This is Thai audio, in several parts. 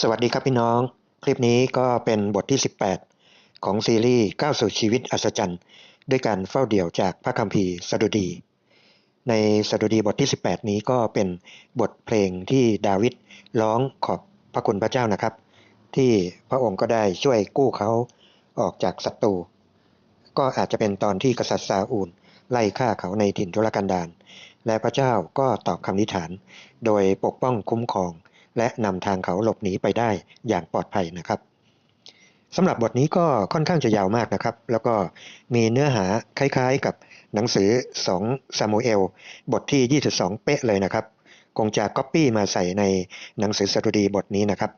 สวัสดีครับพี่น้อง คลิปนี้ก็เป็นบทที่ 18 ของซีรีส์ก้าวสู่ชีวิตอัศจรรย์ ด้วยการเฝ้าเดี่ยวจากพระคัมภีร์สดุดี ในสดุดีบทที่ 18 นี้ก็เป็นบทเพลงที่ดาวิดร้องขอบพระคุณพระเจ้านะครับ ที่พระองค์ก็ได้ช่วยกู้เขาออกจากศัตรูก็อาจจะเป็นตอนที่กษัตริย์ซาอูลไล่ฆ่าเขาในถิ่นทุรกันดารและพระเจ้าก็ตอบคำนิฐาน โดยปกป้องคุ้มครอง และนำทางเขาหลบหนีไปได้อย่างปลอดภัยนะครับสำหรับบทนี้ก็ค่อนข้างจะยาวมากนะครับ แล้วก็มีเนื้อหาคล้ายๆกับหนังสือ2ซามูเอลบทที่ 22 เป๊ะเลยนะครับ คงจะก๊อปปี้มาใส่ในหนังสือสดุดีบทนี้นะครับ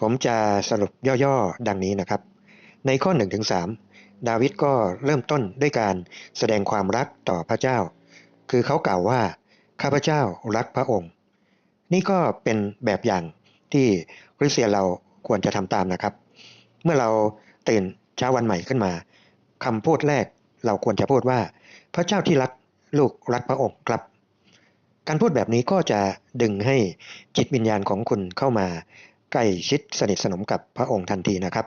ผมจะสรุปย่อๆ ดังนี้นะครับ ในข้อ 1-3 ดาวิดก็เริ่มต้นด้วยการแสดงความรักต่อพระเจ้า คือเขากล่าวว่า ข้าพเจ้ารักพระองค์ นี่ก็เป็นแบบอย่างที่คริสเตียนเราควรจะทำตามนะครับ เมื่อเราตื่นเช้าวันใหม่ขึ้นมาคำพูดแรกเราควรจะพูดว่า พระเจ้าที่รักลูกรักพระองค์ครับ การพูดแบบนี้ก็จะดึงให้จิตวิญญาณของคุณเข้ามาใกล้ชิดสนิทสนมกับพระองค์ทันทีนะครับ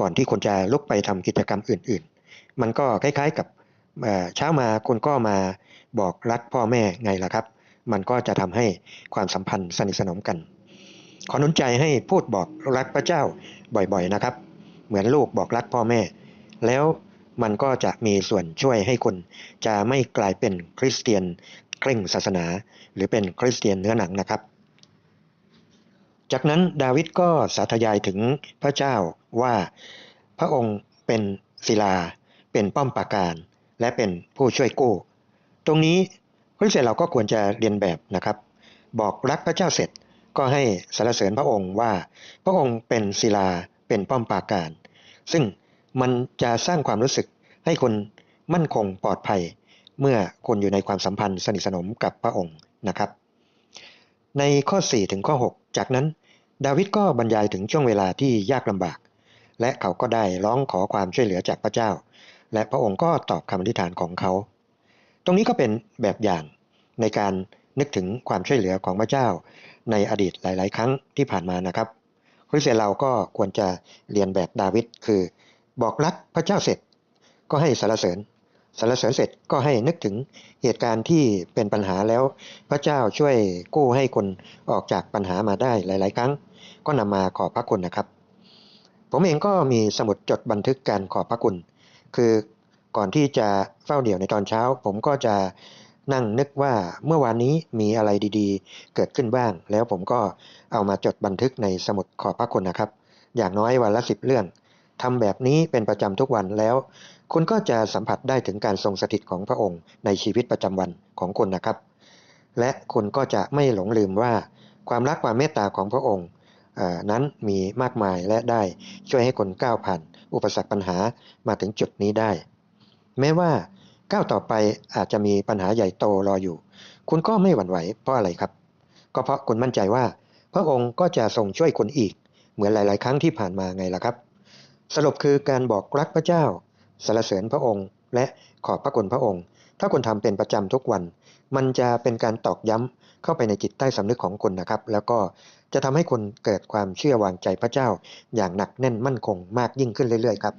ก่อนที่คุณจะลุกไปทำกิจกรรมอื่น ๆ มันก็คล้ายๆกับเช้ามาคุณก็มาบอกรักพ่อแม่ไงล่ะครับ มันก็จะทำให้ความสัมพันธ์สนิทสนมกัน ขอหนุนใจให้พูดบอกรักพระเจ้าบ่อยๆนะครับ เหมือนลูกบอกรักพ่อแม่ แล้วมันก็จะมีส่วนช่วยให้คุณจะไม่กลายเป็นคริสเตียนเคร่งศาสนา หรือเป็นคริสเตียนเนื้อหนังนะครับ จากนั้นดาวิดก็สาธยายถึงพระเจ้าว่าพระองค์เป็นศิลา เป็นป้อมปราการ และเป็นผู้ช่วยกู้ ตรงนี้ คริสเตียนเราก็ควรจะเรียนแบบนะครับ บอกรักพระเจ้าเสร็จก็ให้สรรเสริญพระองค์ว่า พระองค์เป็นศิลาเป็นป้อมปราการ ซึ่งมันจะสร้างความรู้สึกให้คนมั่นคงปลอดภัย เมื่อคนอยู่ในความสัมพันธ์สนิทสนมกับพระองค์นะครับ ในข้อ 4 ถึงข้อ 6 จากนั้น ดาวิดก็บรรยายถึงช่วงเวลาที่ยากลำบาก และเขาก็ได้ร้องขอความช่วยเหลือจากพระเจ้า และพระองค์ก็ตอบคำอธิษฐานของเขา ตรงนี้ก็เป็นแบบอย่างในการนึกถึงความช่วยเหลือของพระเจ้า ในอดีตหลาย ๆ ครั้งที่ผ่านมานะครับคริสเตียนเราก็ควรจะเรียนแบบดาวิดคือ บอกรักพระเจ้าเสร็จ ก็ให้สรรเสริญสรรเสริญเสร็จก็ให้นึกถึงเหตุการณ์ที่เป็นปัญหาแล้ว พระเจ้าช่วยกู้ให้คนออกจากปัญหามาได้หลาย ๆ ครั้ง ก็นำมาขอบพระคุณนะครับ ผมเองก็มีสมุดจดบันทึกการขอบพระคุณ คือ ก่อนที่จะเฝ้าเดี่ยวในตอนเช้า ผมก็จะนั่งนึกว่าเมื่อวานนี้มีอะไรดีๆ เกิดขึ้นบ้าง แล้วผมก็เอามาจดบันทึกในสมุดขอบพระคุณนะครับ อย่างน้อยวันละสิบเรื่องทำแบบนี้เป็นประจำทุกวันแล้ว คุณก็จะสัมผัสได้ถึงการทรงสถิตของพระองค์ในชีวิตประจำวันของคุณนะครับ และคุณก็จะไม่หลงลืมว่า ความรักความเมตตาของพระองค์นั้นมีมากมายและได้ช่วยให้คนก้าวผ่าน อุปสรรคปัญหามาถึงจุดนี้ได้ แม้ว่าก้าวต่อไปอาจจะมีปัญหาใหญ่โตรออยู่ คุณก็ไม่หวั่นไหวเพราะอะไรครับ ก็เพราะคุณมั่นใจว่า พระองค์ก็จะทรงช่วยคุณอีก เหมือนหลาย ๆ ครั้งที่ผ่านมาไงล่ะครับ สรุปคือการบอกรักพระเจ้าสรรเสริญพระองค์ และขอบพระคุณพระองค์ ถ้าคุณทำเป็นประจำทุกวัน มันจะเป็นการตอกย้ำเข้าไปในจิตใต้สำนึกของคุณนะครับ แล้วก็จะทำให้คุณเกิดความเชื่อวางใจพระเจ้า อย่างหนักแน่นมั่นคงมากยิ่งขึ้นเรื่อย ๆ ครับ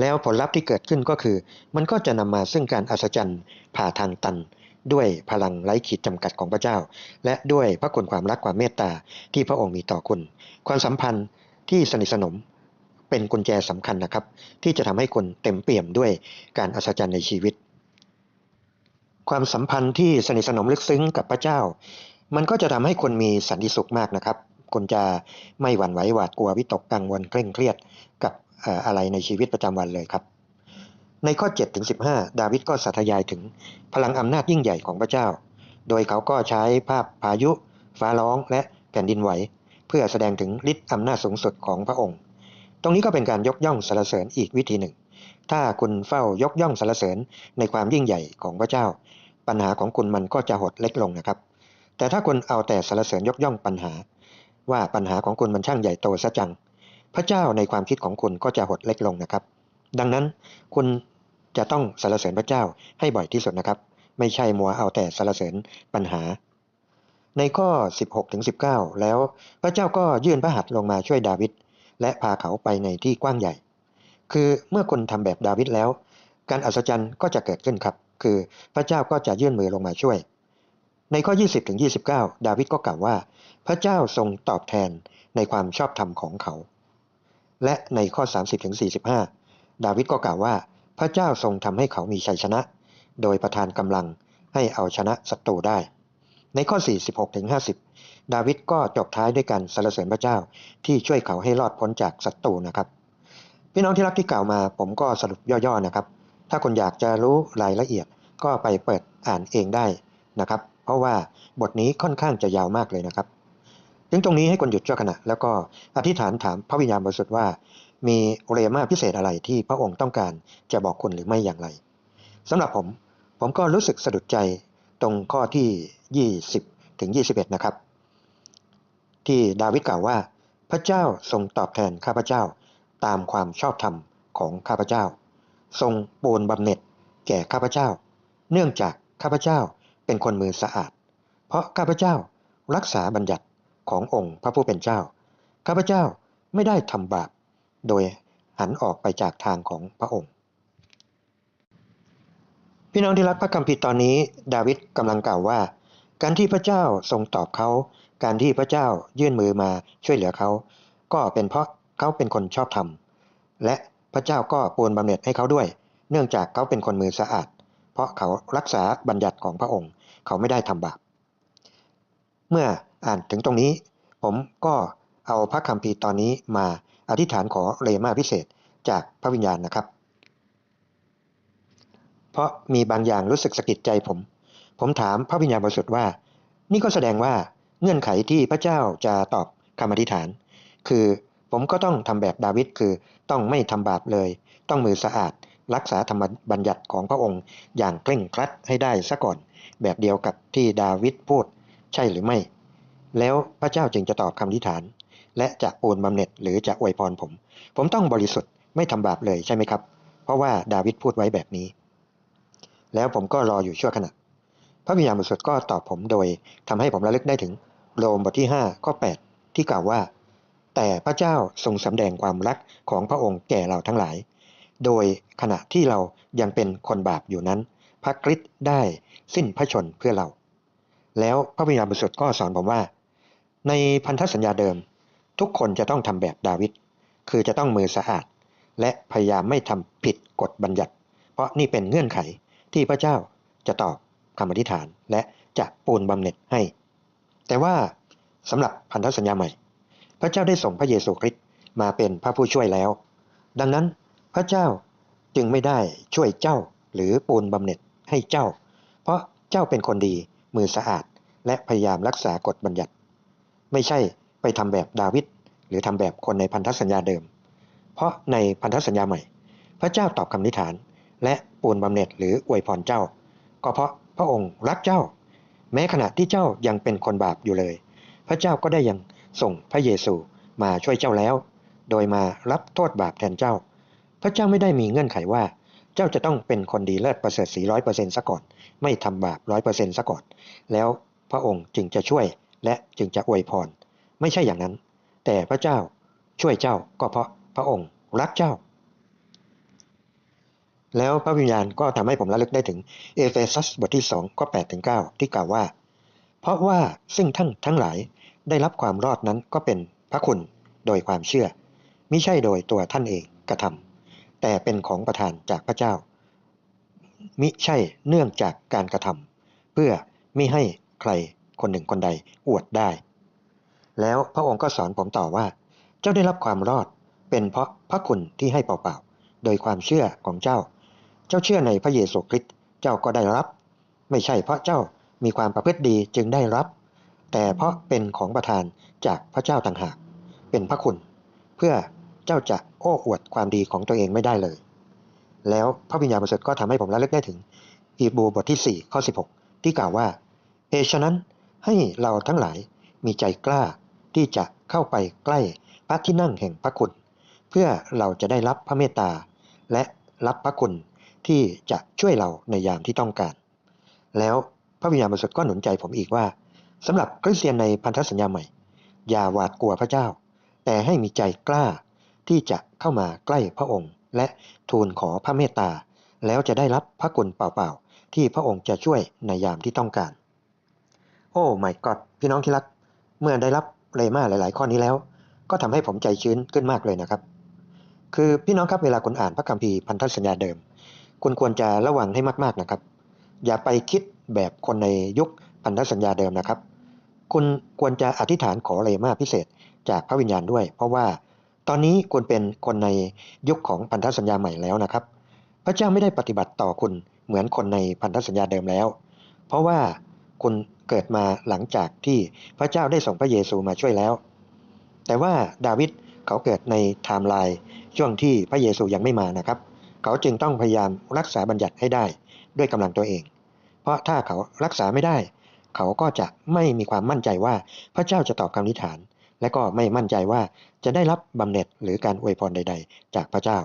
แล้วผลลัพธ์ที่เกิดขึ้นก็คือ มันก็จะนำมาซึ่งการอัศจรรย์ผ่าทางตัน ด้วยพลังไร้ขีดจำกัดของพระเจ้า และด้วยพระคุณความรักความเมตตาที่พระองค์มีต่อคุณ ความสัมพันธ์ที่สนิทสนมเป็นกุญแจสำคัญนะครับ ที่จะทำให้คุณเต็มเปี่ยมด้วยการอัศจรรย์ในชีวิต ความสัมพันธ์ที่สนิทสนมลึกซึ้งกับพระเจ้า มันก็จะทำให้คนมีสันติสุขมากนะครับคุณจะไม่หวั่นไหวหวาดกลัววิตกกังวลเคร่งเครียด อะไรในชีวิตประจำวันเลยครับ ในข้อ7ถึง15 ดาวิดก็สาธยายถึงพลังอำนาจยิ่งใหญ่ของพระเจ้า โดยเขาก็ใช้ภาพพายุ ฟ้าร้องและแผ่นดินไหว เพื่อแสดงถึงฤทธิ์อำนาจสูงสุดของพระองค์ ตรงนี้ก็เป็นการยกย่องสรรเสริญอีกวิธีหนึ่ง ถ้าคุณเฝ้ายกย่องสรรเสริญในความยิ่งใหญ่ของพระเจ้า ปัญหาของคุณมันก็จะหดเล็กลงนะครับ แต่ถ้าคุณเอาแต่สรรเสริญยกย่องปัญหา ว่าปัญหาของคุณมันช่างใหญ่โตซะจัง พระเจ้าในความคิดของคุณก็จะหดเล็กลงนะครับ ดังนั้นคุณจะต้องสรรเสริญพระเจ้าให้บ่อยที่สุดนะครับ ไม่ใช่มัวเอาแต่สรรเสริญปัญหา ในข้อ 16ถึง19 แล้วพระเจ้าก็ยื่นพระหัตถ์ลงมาช่วยดาวิดและพาเขาไปในที่กว้างใหญ่ คือเมื่อคนทำแบบดาวิดแล้ว การอัศจรรย์ก็จะเกิดขึ้นครับ คือพระเจ้าก็จะยื่นมือลงมาช่วย ในข้อ 20ถึง29 ดาวิดก็กล่าวว่า พระเจ้าทรงตอบแทนในความชอบธรรมของเขา และในข้อ 30ถึง45ดาวิดก็กล่าวว่า พระเจ้าทรงทำให้เขามีชัยชนะ โดยประทานกำลังให้เอาชนะศัตรูได้ ในข้อ 46ถึง50ดาวิดก็จบท้ายด้วยการสรรเสริญพระเจ้าที่ช่วยเขาให้รอดพ้นจากศัตรูนะครับพี่น้องที่รักที่กล่าวมา ผมก็สรุปย่อๆนะครับ ถ้าคุณอยากจะรู้รายละเอียดก็ไปเปิดอ่านเองได้นะครับ เพราะว่าบทนี้ค่อนข้างจะยาวมากเลยนะครับ ถึงตรงนี้ให้คนหยุดชั่วขณะแล้วก็อธิษฐานถามพระวิญญาณบริสุทธิ์ว่า มีเรมาพิเศษอะไรที่พระองค์ต้องการจะบอกคุณหรือไม่อย่างไรสำหรับผมผมก็รู้สึกสะดุดใจตรงข้อที่ 20 ถึง 21 นะครับ ที่ดาวิดกล่าวว่า พระเจ้าทรงตอบแทนข้าพเจ้า ตามความชอบธรรมของข้าพเจ้า ทรงปูนบำเหน็จแก่ข้าพเจ้า เนื่องจากข้าพเจ้าเป็นคนมือสะอาด เพราะข้าพเจ้ารักษาบัญญัติ ขององค์พระผู้เป็นเจ้า ข้าพเจ้าไม่ได้ทำบาป โดยหันออกไปจากทางของพระองค์ พี่น้องที่รักพระคัมภีร์ตอนนี้ ดาวิดกำลังกล่าวว่า การที่พระเจ้าทรงตอบเขา การที่พระเจ้ายื่นมือมาช่วยเหลือเขา ก็เป็นเพราะเขาเป็นคนชอบธรรม และพระเจ้าก็ปูนบำเหน็จให้เขาด้วย เนื่องจากเขาเป็นคนมือสะอาด เพราะเขารักษาบัญญัติของพระองค์ เขาไม่ได้ทำบาป เมื่อ อ่านถึงตรงนี้ ผมก็เอาพระคัมภีตอนนี้มาอธิษฐานขอเรมาพิเศษจากพระวิญญาณนะครับ เพราะมีบางอย่างรู้สึกสะกิดใจผม ผมถามพระวิญญาณบริสุทธิ์ว่า นี่ก็แสดงว่าเงื่อนไขที่พระเจ้าจะตอบคำอธิษฐาน คือผมก็ต้องทำแบบดาวิดคือต้องไม่ทำบาปเลย ต้องมือสะอาด รักษาธรรมบัญญัติของพระองค์อย่างเคร่งครัดให้ได้ซะก่อน แบบเดียวกับที่ดาวิดพูด ใช่หรือไม่ แล้วพระเจ้าจึงจะตอบคำอธิฐาน และจะโอนบำเหน็จหรือจะอวยพรผม ผมต้องบริสุทธิ์ไม่ทำบาปเลยใช่ไหมครับ เพราะว่าดาวิดพูดไว้แบบนี้ แล้วผมก็รออยู่ชั่วขณะ พระวิญญาณบริสุทธิ์ก็ตอบผมโดยทำให้ผมระลึกได้ถึงโรมบทที่5ข้อ8ที่กล่าวว่า แต่พระเจ้าทรงสำแดงความรักของพระองค์แก่เราทั้งหลาย โดยขณะที่เรายังเป็นคนบาปอยู่นั้น พระคริสต์ได้สิ้นพระชนเพื่อเรา แล้วพระวิญญาณบริสุทธิ์ก็สอนผมว่า ในพันธสัญญาเดิม ทุกคนจะต้องทำแบบดาวิดคือจะต้องมือสะอาด และพยายามไม่ทำผิดกฎบัญญัติ เพราะนี่เป็นเงื่อนไขที่พระเจ้าจะตอบคำอธิษฐานและจะปูนบำเหน็จให้ แต่ว่าสำหรับพันธสัญญาใหม่ พระเจ้าได้ส่งพระเยซูคริสต์มาเป็นพระผู้ช่วยแล้ว ดังนั้นพระเจ้าจึงไม่ได้ช่วยเจ้าหรือปูนบำเหน็จให้เจ้า เพราะเจ้าเป็นคนดีมือสะอาด และพยายามรักษากฎบัญญัติ ไม่ใช่ไปทำแบบดาวิดหรือทำแบบคนในพันธสัญญาเดิม เพราะในพันธสัญญาใหม่ พระเจ้าตอบคำนิฐาน และปูนบำเหน็จหรืออวยพรเจ้า ก็เพราะพระองค์รักเจ้า แม้ขณะที่เจ้ายังเป็นคนบาปอยู่เลย พระเจ้าก็ได้ยังส่งพระเยซูมาช่วยเจ้าแล้ว โดยมารับโทษบาปแทนเจ้า พระเจ้าไม่ได้มีเงื่อนไขว่า เจ้าจะต้องเป็นคนดีเลิศประเสริฐสีร้อยเปอร์เซ็นต์ซะก่อน ไม่ทำบาปร้อยเปอร์เซ็นต์ซะก่อน แล้วพระองค์จึงจะช่วย และจึงจะอวยพร ไม่ใช่อย่างนั้น แต่พระเจ้าช่วยเจ้าก็เพราะพระองค์รักเจ้า แล้วพระวิญญาณก็ทำให้ผมระลึกได้ถึงเอเฟซัสบทที่2ข้อ8ถึง9ที่กล่าวว่า เพราะว่าซึ่งท่านทั้งหลายได้รับความรอดนั้นก็เป็นพระคุณโดยความเชื่อมิใช่โดยตัวท่านเองกระทำแต่เป็นของประทานจากพระเจ้า มิใช่เนื่องจากการกระทำเพื่อไม่ให้ใคร คนหนึ่งคนใดอวดได้ แล้วพระองค์ก็สอนผมต่อว่า เจ้าได้รับความรอด เป็นเพราะพระคุณที่ให้เปล่าๆ โดยความเชื่อของเจ้า เจ้าเชื่อในพระเยซูคริสต์ เจ้าก็ได้รับ ไม่ใช่เพราะเจ้ามีความประพฤติดีจึงได้รับ แต่เพราะเป็นของประทานจากพระเจ้าต่างหาก เป็นพระคุณ เพื่อเจ้าจะโอ้อวดความดีของตัวเองไม่ได้เลย แล้วพระวิญญาณบริสุทธิ์ก็ทำให้ผมระลึกได้ถึงฮีบูบทที่ 4 ข้อ 16 ที่กล่าวว่าเอฉะนั้น ให้เราทั้งหลายมีใจกล้าที่จะเข้าไปใกล้พระที่นั่งแห่งพระคุณ เพื่อเราจะได้รับพระเมตตา และรับพระคุณที่จะช่วยเราในยามที่ต้องการ แล้วพระวิญญาณบริสุทธิ์ก็หนุนใจผมอีกว่าสำหรับคริสเตียนในพันธสัญญาใหม่ อย่าหวาดกลัวพระเจ้า แต่ให้มีใจกล้าที่จะเข้ามาใกล้พระองค์ และทูลขอพระเมตตา แล้วจะได้รับพระกุณเปล่าๆที่พระองค์จะช่วยในยามที่ต้องการ โอ้ไม่กอดพี่น้องที่รัก เมื่อได้รับเลมาหลาย ๆ ข้อนี้แล้ว ก็ทำให้ผมใจชื้นขึ้นมากเลยนะครับ คือพี่น้องครับเวลาคุณอ่านพระคัมภีร์พันธสัญญาเดิม คุณควรจะระวังให้มาก ๆ นะครับ อย่าไปคิดแบบคนในยุคพันธสัญญาเดิมนะครับ คุณควรจะอธิษฐานขอเลมาพิเศษจากพระวิญญาณด้วย เพราะว่าตอนนี้คุณเป็นคนในยุคของพันธสัญญาใหม่แล้วนะครับ พระเจ้าไม่ได้ปฏิบัติต่อคุณเหมือนคนในพันธสัญญาเดิมแล้ว เพราะว่า คุณเกิดมาหลังจากที่พระเจ้าได้ส่งพระเยซูมาช่วยแล้ว แต่ว่าดาวิดเขาเกิดในไทม์ไลน์ช่วงที่พระเยซูยังไม่มานะครับ เขาจึงต้องพยายามรักษาบัญญัติให้ได้ด้วยกำลังตัวเอง เพราะถ้าเขารักษาไม่ได้ เขาก็จะไม่มีความมั่นใจว่าพระเจ้าจะตอบคำนิฐาน และก็ไม่มั่นใจว่าจะได้รับบำเหน็จหรือการอวยพรใด ๆ จากพระเจ้า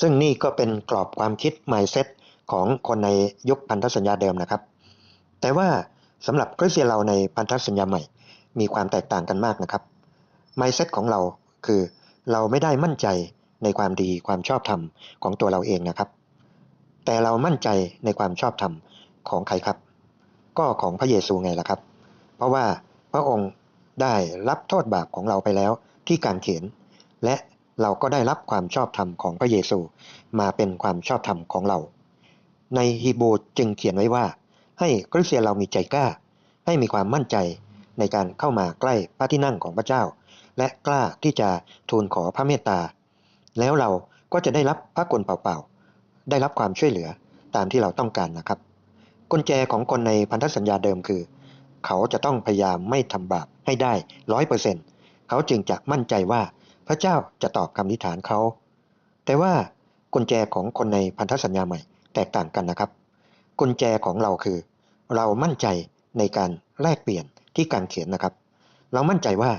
ซึ่งนี่ก็เป็นกรอบความคิด mindset ของคนในยุคพันธสัญญาเดิมนะครับ แต่ว่าสำหรับคริสเตียนเราในพันธสัญญาใหม่ มีความแตกต่างกันมากนะครับ mindset ของเราคือเราไม่ได้มั่นใจในความดีความชอบธรรมของตัวเราเองนะครับ แต่เรามั่นใจในความชอบธรรมของใครครับ ก็ของพระเยซูไงล่ะครับ เพราะว่าพระองค์ได้รับโทษบาปของเราไปแล้วที่การเขียน และเราก็ได้รับความชอบธรรมของพระเยซูมาเป็นความชอบธรรมของเรา ในฮีบรูจึงเขียนไว้ว่า ให้คริสเตียนเรามีใจกล้า ให้มีความมั่นใจในการเข้ามาใกล้พระที่นั่งของพระเจ้า และกล้าที่จะทูลขอพระเมตตา แล้วเราก็จะได้รับพระกุณเปล่าๆ ได้รับความช่วยเหลือตามที่เราต้องการนะครับกุญแจของคนในพันธสัญญาเดิมคือ เขาจะต้องพยายามไม่ทำบาปให้ได้ร้อยเปอร์เซ็นต์เขาจึงจะมั่นใจว่าพระเจ้าจะตอบคำนิฐานเขา แต่ว่ากุญแจของคนในพันธสัญญาใหม่ แตกต่างกันนะครับ กุญแจของเราคือ เรามั่นใจในการแลกเปลี่ยนที่การเขียนนะครับ เรามั่นใจว่า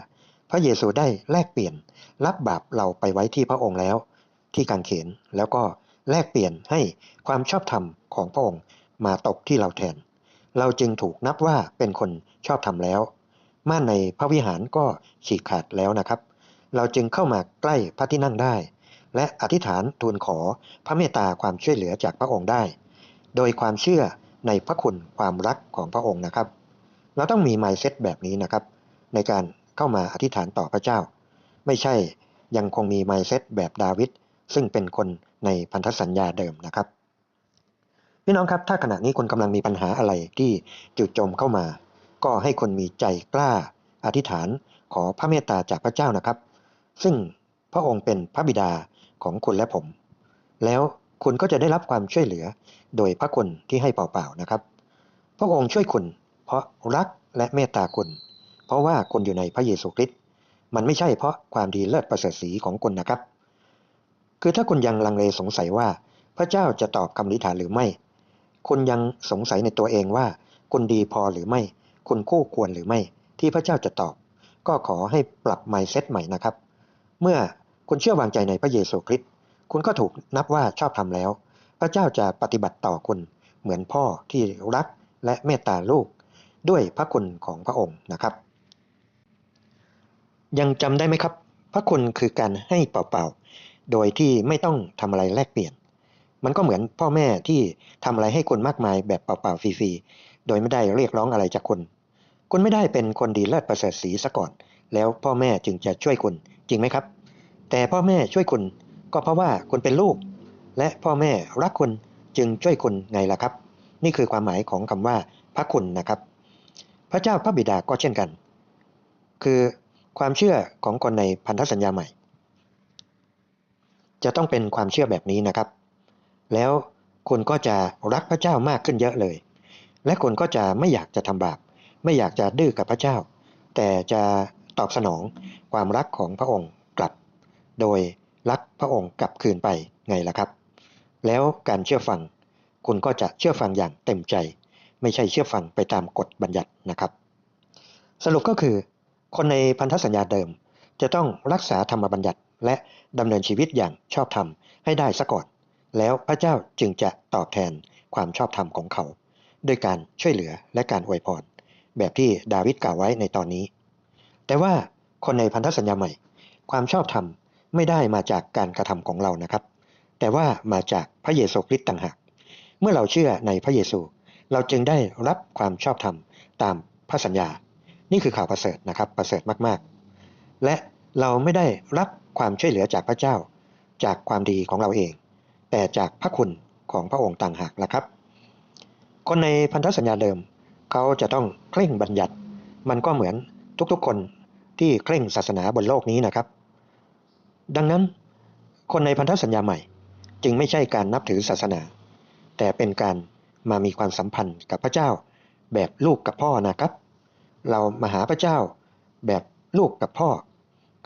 พระเยซูได้แลกเปลี่ยน รับบาปเราไปไว้ที่พระองค์แล้ว ที่การเขียนแล้วก็แลกเปลี่ยนให้ความชอบธรรมของพระองค์มาตกที่เราแทน เราจึงถูกนับว่าเป็นคนชอบธรรมแล้วม่านในพระวิหารก็ฉีกขาดแล้วนะครับ เราจึงเข้ามาใกล้พระที่นั่งได้ และอธิษฐานทูลขอพระเมตตาความช่วยเหลือจากพระองค์ได้ โดยความเชื่อในพระคุณความรักของพระองค์นะครับ เราต้องมี mindset แบบนี้นะครับ ในการเข้ามาอธิษฐานต่อพระเจ้า ไม่ใช่ยังคงมี mindset แบบดาวิดซึ่งเป็นคนในพันธสัญญาเดิมนะครับพี่น้องครับถ้าขณะนี้คุณกำลังมีปัญหาอะไรที่จู่โจมเข้ามา ก็ให้คนมีใจกล้า อธิษฐานขอพระเมตตาจากพระเจ้านะครับ ซึ่งพระองค์เป็นพระบิดา ของคุณและผม แล้วคุณก็จะได้รับความช่วยเหลือโดยพระคุณที่ให้เปล่าๆนะครับ พระองค์ช่วยคุณ เพราะรักและเมตตาคุณ เพราะว่าคุณอยู่ในพระเยซูคริสต์มันไม่ใช่เพราะความดีเลิศประเสริฐสีของคุณนะครับ คือถ้าคุณยังลังเลสงสัยว่าพระเจ้าจะตอบคำอธิษฐานหรือไม่ คุณยังสงสัยในตัวเองว่า คุณดีพอหรือไม่ คุณคู่ควรหรือไม่ ที่พระเจ้าจะตอบ ก็ขอให้ปรับ mindset ใหม่นะครับ เมื่อ คุณเชื่อวางใจในพระเยซูคริสต์คุณก็ถูกนับว่าชอบทำแล้ว พระเจ้าจะปฏิบัติต่อคุณเหมือนพ่อที่รักและเมตตาลูก ด้วยพระคุณของพระองค์นะครับ ยังจำได้ไหมครับ พระคุณคือการให้เปล่าๆ โดยที่ไม่ต้องทำอะไรแลกเปลี่ยน มันก็เหมือนพ่อแม่ที่ทำอะไรให้คุณมากมายแบบเปล่าๆฟรีๆ โดยไม่ได้เรียกร้องอะไรจากคุณ คุณไม่ได้เป็นคนดีเลิศประเสริฐสีซะก่อน แล้วพ่อแม่จึงจะช่วยคุณจริงไหมครับ แต่พ่อแม่ช่วยคุณก็เพราะว่าคุณเป็นลูก และพ่อแม่รักคุณจึงช่วยคุณไงล่ะครับ นี่คือความหมายของคำว่าพระคุณนะครับ พระเจ้าพระบิดาก็เช่นกัน คือความเชื่อของคนในพันธสัญญาใหม่ จะต้องเป็นความเชื่อแบบนี้นะครับ แล้วคุณก็จะรักพระเจ้ามากขึ้นเยอะเลย และคุณก็จะไม่อยากจะทำบาปไม่อยากจะดื้อกับพระเจ้า แต่จะตอบสนองความรักของพระองค์ โดยรักพระองค์กลับคืนไปไงล่ะครับ แล้วการเชื่อฟังคุณก็จะเชื่อฟังอย่างเต็มใจ ไม่ใช่เชื่อฟังไปตามกฎบัญญัตินะครับ สรุปก็คือ คนในพันธสัญญาเดิม จะต้องรักษาธรรมบัญญัติ และดำเนินชีวิตอย่างชอบธรรมให้ได้ซะก่อน แล้วพระเจ้าจึงจะตอบแทนความชอบธรรมของเขา ด้วยการช่วยเหลือและการอวยพรแบบที่ดาวิดกล่าวไว้ในตอนนี้ แต่ว่าคนในพันธสัญญาใหม่ ความชอบธรรม ไม่ได้มาจากการกระทำของเรานะครับ แต่ว่ามาจากพระเยซูคริสต์ต่างหาก เมื่อเราเชื่อในพระเยซู เราจึงได้รับความชอบธรรมตามพระสัญญา นี่คือข่าวประเสริฐนะครับประเสริฐมากๆ และเราไม่ได้รับความช่วยเหลือจากพระเจ้า จากความดีของเราเอง แต่จากพระคุณของพระองค์ต่างหากละครับ คนในพันธสัญญาเดิม เขาจะต้องเคร่งบัญญัติ มันก็เหมือนทุกๆคนที่เคร่งศาสนาบนโลกนี้นะครับ ดังนั้น คนในพันธสัญญาใหม่จึงไม่ใช่การนับถือศาสนา แต่เป็นการมามีความสัมพันธ์กับพระเจ้า แบบลูกกับพ่อนะครับ เรามาหาพระเจ้าแบบลูกกับพ่อ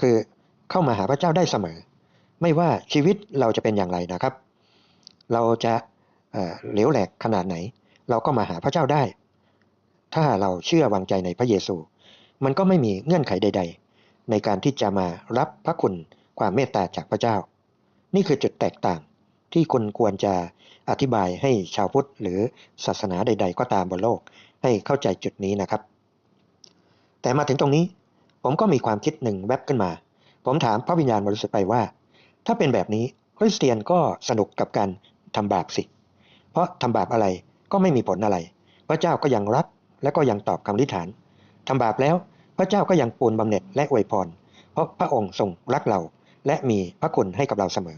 คือเข้ามาหาพระเจ้าได้เสมอ ไม่ว่าชีวิตเราจะเป็นอย่างไรนะครับ เราจะเหลวแหลกขนาดไหน เราก็มาหาพระเจ้าได้ ถ้าเราเชื่อวางใจในพระเยซู มันก็ไม่มีเงื่อนไขใด ๆ ในการที่จะมารับพระคุณ ความเมตตาจากพระเจ้า นี่คือจุดแตกต่างที่คุณควรจะอธิบายให้ชาวพุทธหรือศาสนาใด ๆ ก็ตามบนโลกให้เข้าใจจุดนี้นะครับ แต่มาถึงตรงนี้ ผมก็มีความคิดหนึ่งแวบขึ้นมา ผมถามพระวิญญาณบริสุทธิ์ไปว่า ถ้าเป็นแบบนี้คริสเตียนก็สนุกกับการทำบาปสิ เพราะทำบาปอะไรก็ไม่มีผลอะไร พระเจ้าก็ยังรับและก็ยังตอบคำอธิษฐานทำบาปแล้วพระเจ้าก็ยังปูนบำเหน็จและอวยพร เพราะพระองค์ทรงรักเรา และมีพระคุณให้กับเราเสมอ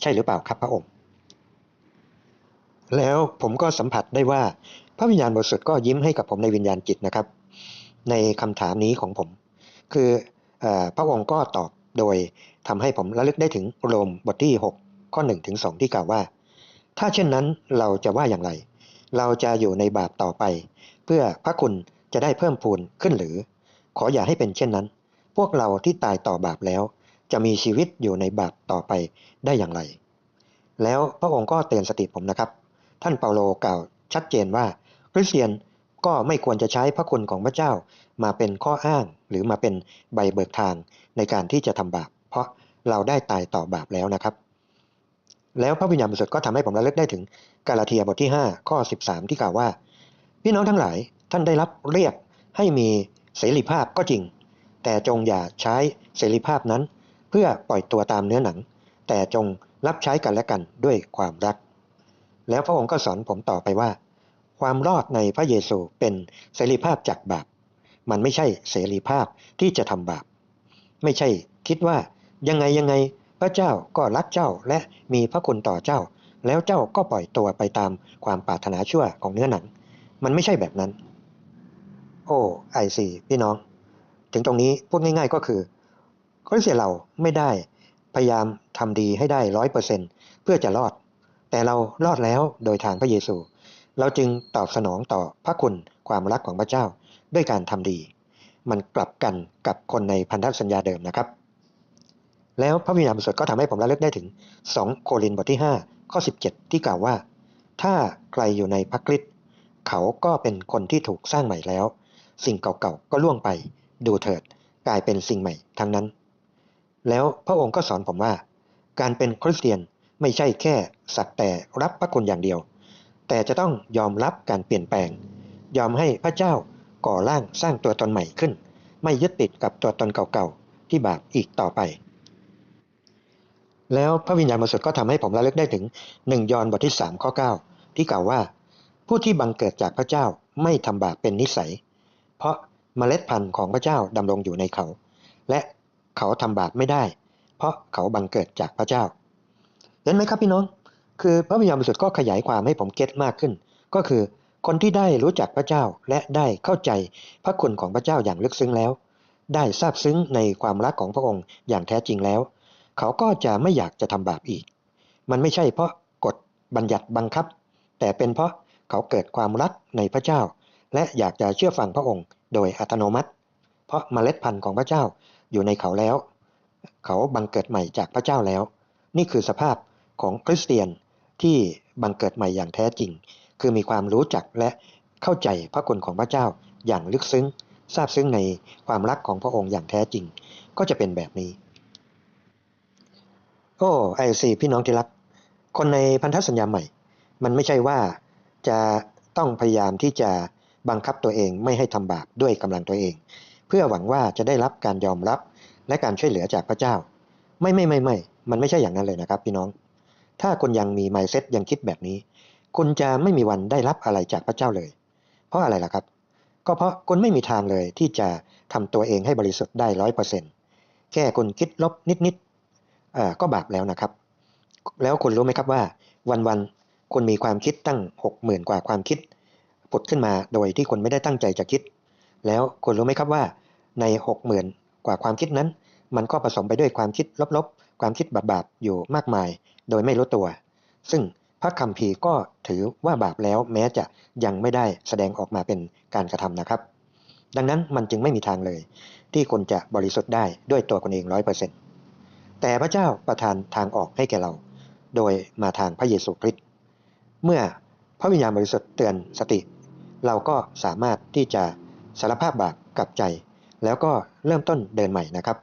ใช่หรือเปล่าครับพระองค์ แล้วผมก็สัมผัสได้ว่าพระวิญญาณบริสุทธิ์ก็ยิ้มให้กับผมในวิญญาณจิตนะครับ ในคำถามนี้ของผม คืออพระองค์ก็ตอบโดยทำให้ผมระลึกได้ถึงโรมบทที่ 6 ข้อ1ถึง2ที่กล่าวว่า ถ้าเช่นนั้นเราจะว่าอย่างไร เราจะอยู่ในบาปต่อไป เพื่อพระคุณจะได้เพิ่มพูนขึ้นหรือ ขออย่าให้เป็นเช่นนั้น พวกเราที่ตายต่อบาปแล้ว จะมีชีวิตอยู่ในบาปต่อไปได้อย่างไร แล้วพระองค์ก็เตือนสติผมนะครับ ท่านเปาโลกล่าวชัดเจนว่าคริสเตียนก็ไม่ควรจะใช้พระคุณของพระเจ้ามาเป็นข้ออ้างหรือมาเป็นใบเบิกทางในการที่จะทำบาป เพราะเราได้ตายต่อบาปแล้วนะครับ แล้วพระวิญญาณบริสุทธิ์ก็ทำให้ผมระลึกได้ถึงกาลาเทียบทที่ 5 ข้อ 13 ที่กล่าวว่า พี่น้องทั้งหลายท่านได้รับเรียกให้มีเสรีภาพก็จริง แต่จงอย่าใช้เสรีภาพนั้น เพื่อปล่อยตัวตามเนื้อหนัง แต่จงรับใช้กันและกันด้วยความรัก แล้วพระองค์ก็สอนผมต่อไปว่า ความรอดในพระเยซูเป็นเสรีภาพจากบาป มันไม่ใช่เสรีภาพที่จะทำบาป ไม่ใช่คิดว่ายังไงยังไงพระเจ้าก็รักเจ้าและมีพระคุณต่อเจ้า แล้วเจ้าก็ปล่อยตัวไปตามความปรารถนาชั่วของเนื้อหนัง มันไม่ใช่แบบนั้น โอ้ไอซีพี่น้อง ถึงตรงนี้พูดง่าย ๆ ก็คือ คริสเตียเราไม่ได้พยายามทำดีให้ได้ร้อยเปอร์เซ็นเพื่อจะรอด แต่เรารอดแล้วโดยทางพระเยซู เราจึงตอบสนองต่อพระคุณความรักของพระเจ้าด้วยการทำดี มันกลับกันกับคนในพันธสัญญาเดิมนะครับ แล้วพระวิญญาณบริสุทธิ์ก็ทำให้ผมระลึกได้ถึง 2 โครินธ์บทที่ 5 ข้อ 17 ที่กล่าวว่า ถ้าใครอยู่ในพระคริสต์เขาก็เป็นคนที่ถูกสร้างใหม่แล้ว สิ่งเก่าๆก็ล่วงไปดูเถิดกลายเป็นสิ่งใหม่ทั้งนั้น แล้วพระองค์ก็สอนผมว่า การเป็นคริสเตียนไม่ใช่แค่สักแต่รับพระคุณอย่างเดียว แต่จะต้องยอมรับการเปลี่ยนแปลง ยอมให้พระเจ้าก่อร่างสร้างตัวตนใหม่ขึ้น ไม่ยึดติดกับตัวตนเก่าๆที่บาปอีกต่อไป แล้วพระวิญญาณบริสุทธิ์ก็ทำให้ผมระลึกได้ถึงหนึ่งยอห์นบทที่3ข้อ9ที่กล่าวว่า ผู้ที่บังเกิดจากพระเจ้าไม่ทำบาปเป็นนิสัย เพราะเมล็ดพันธุ์ของพระเจ้าดำรงอยู่ในเขา และ เขาทำบาปไม่ได้ เพราะเขาบังเกิดจากพระเจ้าเห็นไหมครับพี่น้อง คือพระวิญญาณบริสุทธิ์ก็ขยายความให้ผมเก็ตมากขึ้น ก็คือคนที่ได้รู้จักพระเจ้าและได้เข้าใจพระคุณของพระเจ้าอย่างลึกซึ้งแล้ว ได้ทราบซึ้งในความรักของพระองค์อย่างแท้จริงแล้ว เขาก็จะไม่อยากจะทำบาปอีก มันไม่ใช่เพราะกฎบัญญัติบังคับ แต่เป็นเพราะเขาเกิดความรักในพระเจ้า และอยากจะเชื่อฟังพระองค์โดยอัตโนมัติ เพราะเมล็ดพันธุ์ของพระเจ้า อยู่ในเขาแล้ว เขาบังเกิดใหม่จากพระเจ้าแล้ว นี่คือสภาพของคริสเตียนที่บังเกิดใหม่อย่างแท้จริง คือมีความรู้จักและเข้าใจพระคุณของพระเจ้าอย่างลึกซึ้งทราบซึ้งในความรักของพระองค์อย่างแท้จริง ก็จะเป็นแบบนี้ โอ้ไอซีพี่น้องที่รัก คนในพันธสัญญาใหม่ มันไม่ใช่ว่าจะต้องพยายามที่จะบังคับตัวเองไม่ให้ทำบาปด้วยกำลังตัวเอง พื่อหวังว่าจะได้รับการยอมรับและการช่วยเหลือจากพระเจ้า ไม่ไม่ไม่ไม่มันไม่ใช่อย่างนั้นเลยนะครับพี่น้อง ถ้าคุณยังมี mindset ยังคิดแบบนี้ คุณจะไม่มีวันได้รับอะไรจากพระเจ้าเลย เพราะอะไรล่ะครับ ก็เพราะคุณไม่มีทางเลยที่จะทำตัวเองให้บริสุทธิ์ได้ร้อยเปอร์เซ็นต์แค่คุณคิดลบนิดๆอ่าก็บาปแล้วนะครับ แล้วคุณรู้ไหมครับว่าวันๆคุณมีความคิดตั้งหกหมื่นกว่าความคิดผุดขึ้นมาโดยที่คุณไม่ได้ตั้งใจจะคิด แล้วคุณรู้ไหมครับว่า ในหกหมื่นกว่าความคิดนั้น มันก็ผสมไปด้วยความคิดลบๆ ความคิดบาปๆอยู่มากมาย โดยไม่รู้ตัว ซึ่งพระคัมภีร์ก็ถือว่าบาปแล้วแม้จะยังไม่ได้แสดงออกมาเป็นการกระทำนะครับ ดังนั้นมันจึงไม่มีทางเลย ที่คุณจะบริสุทธิ์ได้ด้วยตัวคุณเองร้อยเปอร์เซ็นต์แต่พระเจ้าประทานทางออกให้แก่เรา โดยมาทางพระเยซูคริสต์เมื่อพระวิญญาณบริสุทธิ์เตือนสติ เราก็สามารถที่จะสารภาพบาปกับใจ แล้วก็เริ่มต้นเดินใหม่นะครับ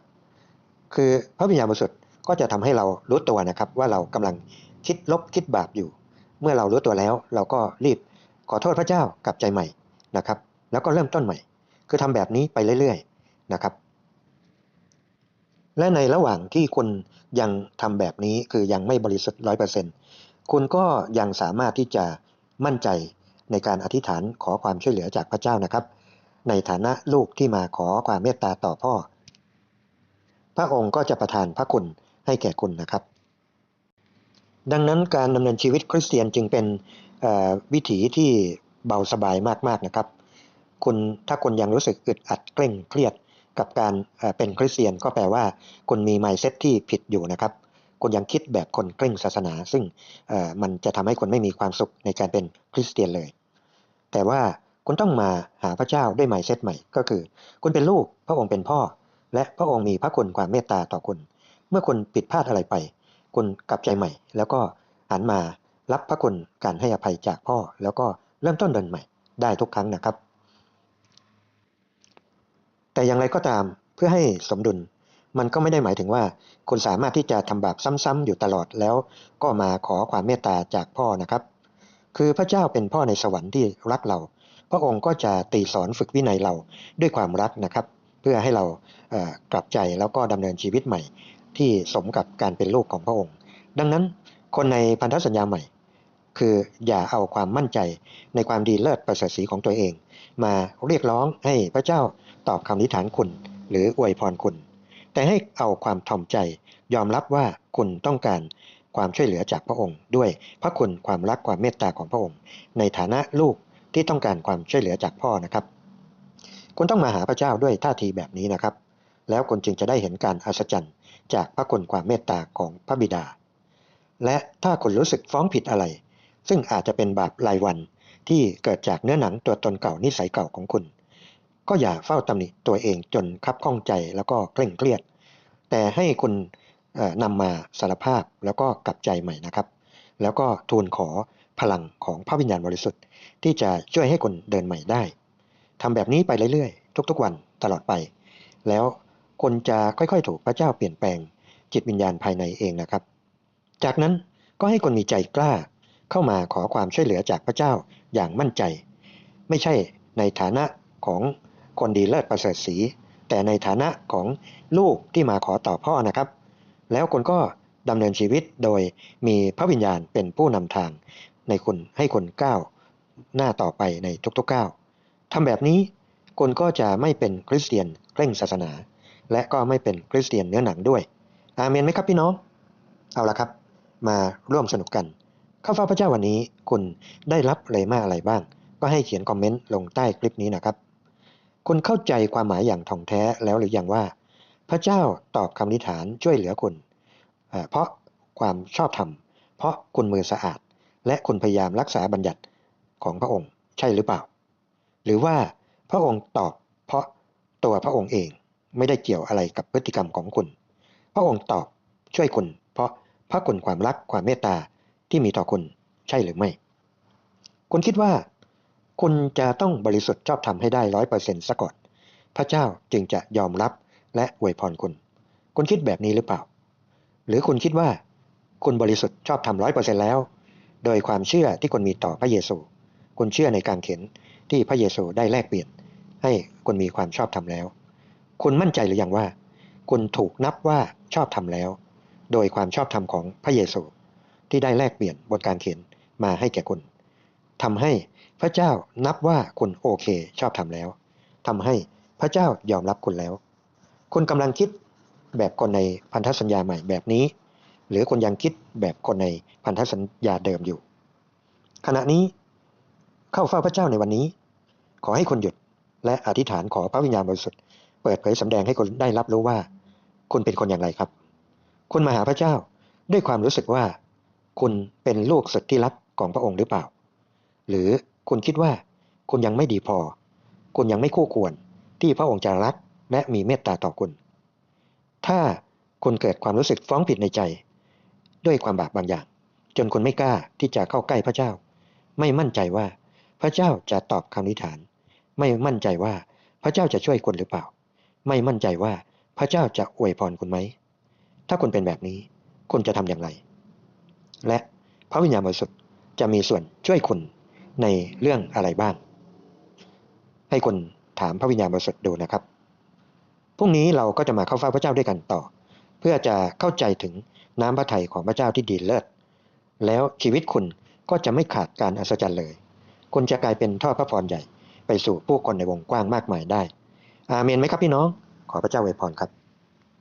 คือพระวิญญาณบริสุทธิ์ก็จะทำให้เรารู้ตัวนะครับ ว่าเรากำลังคิดลบคิดบาปอยู่ เมื่อเรารู้ตัวแล้วเราก็รีบขอโทษพระเจ้ากลับใจใหม่นะครับ แล้วก็เริ่มต้นใหม่ คือทำแบบนี้ไปเรื่อยๆนะครับ และในระหว่างที่คุณยังทำแบบนี้คือยังไม่บริสุทธิ์ร้อยเปอร์เซ็นต์คุณก็ยังสามารถที่จะมั่นใจในการอธิษฐานขอความช่วยเหลือจากพระเจ้านะครับ ในฐานะลูกที่มาขอความเมตตาต่อพ่อ พระองค์ก็จะประทานพระคุณให้แก่คุณนะครับ ดังนั้นการดำเนินชีวิตคริสเตียนจึงเป็นวิถีที่เบาสบายมากๆนะครับ คุณถ้าคุณยังรู้สึกอึดอัดเคร่งเครียดกับการเเป็นคริสเตียนก็แปลว่า คุณมี mindset ที่ผิดอยู่นะครับ คุณยังคิดแบบคนเคร่งศาสนา ซึ่งมันจะทำให้คุณไม่มีความสุขในการเป็นคริสเตียนเลย แต่ว่า คุณต้องมาหาพระเจ้าด้วย mindset ใหม่ ก็คือ คุณเป็นลูกพระองค์เป็นพ่อ และพระองค์มีพระคุณความเมตตาต่อคุณ เมื่อคุณผิดพลาดอะไรไป คุณกลับใจใหม่ แล้วก็หันมารับพระคุณการให้อภัยจากพ่อ แล้วก็เริ่มต้นเดินใหม่ ได้ทุกครั้งนะครับ แต่อย่างไรก็ตามเพื่อให้สมดุลมันก็ไม่ได้หมายถึงว่า คุณสามารถที่จะทำบาปซ้ำๆอยู่ตลอดแล้ว ก็มาขอความเมตตาจากพ่อนะครับ คือพระเจ้าเป็นพ่อในสวรรค์ที่รักเรา พระองค์ก็จะตีสอนฝึกวินัยเราด้วยความรักนะครับ เพื่อให้เรากลับใจแล้วก็ดำเนินชีวิตใหม่ ที่สมกับการเป็นลูกของพระองค์ ดังนั้นคนในพันธสัญญาใหม่ คืออย่าเอาความมั่นใจในความดีเลิศประเสริฐศรีของตัวเอง มาเรียกร้องให้พระเจ้าตอบคำนิฐานคุณ หรืออวยพรคุณ แต่ให้เอาความถ่อมใจ ยอมรับว่าคุณต้องการความช่วยเหลือจากพระองค์ ด้วยพระคุณความรักความเมตตาของพระองค์ ในฐานะลูก ที่ต้องการความช่วยเหลือจากพ่อนะครับ คุณต้องมาหาพระเจ้าด้วยท่าทีแบบนี้นะครับ แล้วคุณจึงจะได้เห็นการอัศจรรย์จากพระคุณความเมตตาของพระบิดา และถ้าคุณรู้สึกฟ้องผิดอะไร ซึ่งอาจจะเป็นบาปรายวันที่เกิดจากเนื้อหนังตัวตนเก่านิสัยเก่าของคุณ ก็อย่าเฝ้าตำหนิตัวเองจนคับข้องใจแล้วก็เคร่งเครียด แต่ให้คุณนำมาสารภาพแล้วก็กลับใจใหม่นะครับ แล้วก็ทูลขอพลังของพระวิญญาณบริสุทธิ์ ที่จะช่วยให้คุณเดินใหม่ได้ทำแบบนี้ไปเรื่อยๆ ทุกๆวันตลอดไป แล้วคุณจะค่อยๆ ถูกพระเจ้าเปลี่ยนแปลงจิตวิญญาณภายในเองนะครับ จากนั้นก็ให้คนมีใจกล้า เข้ามาขอความช่วยเหลือจากพระเจ้าอย่างมั่นใจ ไม่ใช่ในฐานะของคนดีเลิศประเสริฐศรีแต่ในฐานะของลูกที่มาขอต่อพ่อนะครับ แล้วคุณก็ดำเนินชีวิตโดยมีพระวิญญาณเป็นผู้นำทาง ในคุณให้คนก้าว หน้าต่อไปในทุกๆก้าวทำแบบนี้คุณก็จะไม่เป็นคริสเตียนเคร่งศาสนา และก็ไม่เป็นคริสเตียนเนื้อหนังด้วย อาเมนไหมครับพี่น้อง เอาละครับ มาร่วมสนุกกัน ข้าฟ้าพระเจ้าวันนี้คุณได้รับเลยมาอะไรบ้าง ก็ให้เขียนคอมเมนต์ลงใต้คลิปนี้นะครับ คุณเข้าใจความหมายอย่างท่องแท้แล้วหรือยังว่า พระเจ้าตอบคำนิฐานช่วยเหลือคุณ เพราะความชอบธรรม เพราะคุณมือสะอาด และคุณพยายามรักษาบัญญัติ ของพระองค์ใช่หรือเปล่า หรือว่าพระองค์ตอบเพราะตัวพระองค์เองไม่ได้เกี่ยวอะไรกับพฤติกรรมของคุณ พระองค์ตอบช่วยคุณ เพราะพระคุณความรักความเมตตาที่มีต่อคุณใช่หรือไม่ คุณคิดว่า คุณจะต้องบริสุทธิ์ชอบธรรมให้ได้ร้อยเปอร์เซ็นต์ซะก่อน พระเจ้าจึงจะยอมรับและอวยพรคุณ คุณคิดแบบนี้หรือเปล่า หรือคุณคิดว่า คุณบริสุทธิ์ชอบธรรมร้อยเปอร์เซ็นต์แล้ว โดยความเชื่อที่คุณมีต่อพระเยซู คุณเชื่อในการเข็นที่พระเยซูได้แลกเปลี่ยน ให้คุณมีความชอบธรรมแล้ว คุณมั่นใจหรือยังว่า คุณถูกนับว่าชอบธรรมแล้ว โดยความชอบธรรมของพระเยซู ที่ได้แลกเปลี่ยนบนการเข็นมาให้แก่คุณทำให้พระเจ้านับว่าคุณโอเคชอบธรรมแล้วทำให้พระเจ้ายอมรับคุณแล้ว คุณกำลังคิดแบบคนในพันธสัญญาใหม่แบบนี้ หรือคุณยังคิดแบบคนในพันธสัญญาเดิมอยู่ ขณะนี้ เข้าเฝ้าพระเจ้าในวันนี้ ขอให้คุณหยุดและอธิษฐานขอพระวิญญาณบริสุทธิ์เปิดเผยสำแดงให้คุณได้รับรู้ว่า คุณเป็นคนอย่างไรครับ คุณมาหาพระเจ้าด้วยความรู้สึกว่า คุณเป็นลูกสุดที่รักของพระองค์หรือเปล่า หรือคุณคิดว่า คุณยังไม่ดีพอ คุณยังไม่คู่ควรที่พระองค์จะรักและมีเมตตาต่อคุณ ถ้าคุณเกิดความรู้สึกฟ้องผิดในใจ ด้วยความบาปบางอย่าง จนคุณไม่กล้าที่จะเข้าใกล้พระเจ้า ไม่มั่นใจว่า พระเจ้าจะตอบคำอธิฐาน ไม่มั่นใจว่าพระเจ้าจะช่วยคุณหรือเปล่า ไม่มั่นใจว่าพระเจ้าจะอวยพรคุณไหม ถ้าคุณเป็นแบบนี้ คุณจะทำอย่างไร และพระวิญญาณบริสุทธิ์จะมีส่วนช่วยคุณในเรื่องอะไรบ้าง ให้คุณถามพระวิญญาณบริสุทธิ์ดูนะครับ พรุ่งนี้เราก็จะมาเข้าเฝ้าพระเจ้าด้วยกันต่อ เพื่อจะเข้าใจถึงน้ำพระทัยของพระเจ้าที่ดีเลิศ แล้วชีวิตคุณก็จะไม่ขาดการอัศจรรย์เลย คุณจะกลายเป็นท่อพระพรใหญ่ ไปสู่ผู้คนในวงกว้างมากมายได้ อาเมนไหมครับพี่น้อง ขอพระเจ้าอวยพรครับ